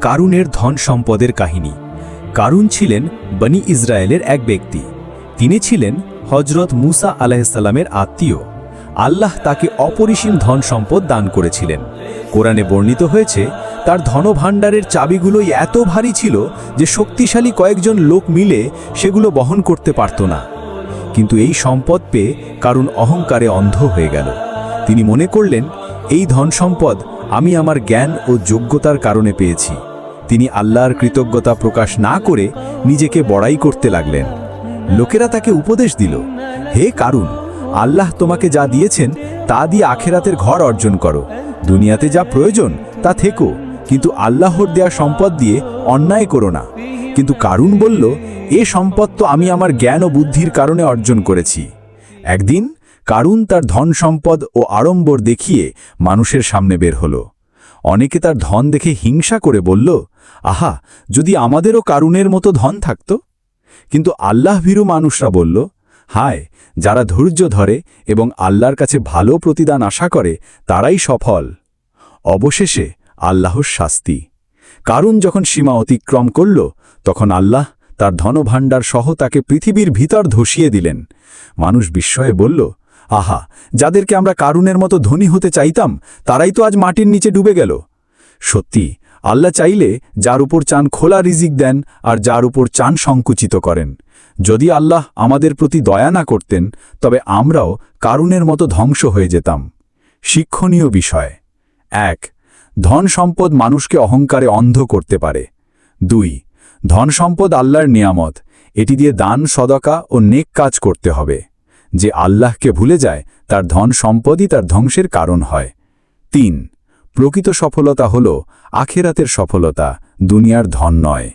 কারুনের ধন সম্পদের কাহিনী। কারুন ছিলেন বনি ইসরায়েলের এক ব্যক্তি। তিনি ছিলেন হজরত মুসা আলাহিসাল্লামের আত্মীয়। আল্লাহ তাকে অপরিসীম ধন সম্পদ দান করেছিলেন। কোরআনে বর্ণিত হয়েছে, তার ধনভাণ্ডারের চাবিগুলোই এত ভারী ছিল যে শক্তিশালী কয়েকজন লোক মিলে সেগুলো বহন করতে পারত না। কিন্তু এই সম্পদ পেয়ে কারণ অহংকারে অন্ধ হয়ে গেল। তিনি মনে করলেন, এই ধন সম্পদ আমি আমার জ্ঞান ও যোগ্যতার কারণে পেয়েছি। তিনি আল্লাহর কৃতজ্ঞতা প্রকাশ না করে নিজেকে বড়াই করতে লাগলেন। লোকেরা তাকে উপদেশ দিল, হে কারুন, আল্লাহ তোমাকে যা দিয়েছেন তা দিয়ে আখেরাতের ঘর অর্জন করো। দুনিয়াতে যা প্রয়োজন তা থেকো, কিন্তু আল্লাহর দেয়া সম্পদ দিয়ে অন্যায় করো না। কিন্তু কারুন বলল, এ সম্পদ তো আমি আমার জ্ঞান ও বুদ্ধির কারণে অর্জন করেছি। একদিন কারুন তার ধন সম্পদ ও আড়ম্বর দেখিয়ে মানুষের সামনে বের হলো। অনেকে তার ধন দেখে হিংসা করে বলল আহা, যদি আমাদেরও কারুনের মতো ধন থাকত? কিন্তু আল্লাহ ভীরু মানুষরা বলল, হায়, যারা ধৈর্য ধরে এবং আল্লাহর কাছে ভালো প্রতিদান আশা করে, তারাই সফল। অবশেষে আল্লাহর শাস্তি। কারুন যখন সীমা অতিক্রম করল, তখন আল্লাহ তার ধনভাণ্ডার সহ তাকে পৃথিবীর ভিতর ধসিয়ে দিলেন। মানুষ বিস্ময়ে বলল, আহা, যাদেরকে আমরা কারুনের মতো ধনী হতে চাইতাম, তারাই তো আজ মাটির নিচে ডুবে গেল। সত্যি আল্লাহ চাইলে যার উপর চান খোলা রিজিক দেন আর যার উপর চান সংকুচিত করেন। যদি আল্লাহ আমাদের প্রতি দয়া না করতেন, তবে আমরাও কারুনের মতো ধ্বংস হয়ে যেতাম। শিক্ষণীয় বিষয়। এক, ধন সম্পদ মানুষকে অহংকারে অন্ধ করতে পারে। দুই, ধন সম্পদ আল্লাহর নিয়ামত। এটি দিয়ে দান, সদকা ও নেক কাজ করতে হবে। যে আল্লাহকে ভুলে যায়, তার ধন সম্পদই তার ধ্বংসের কারণ হয়। তিন প্রকৃত সফলতা হল আখেরাতের সফলতা দুনিয়ার ধন নয়।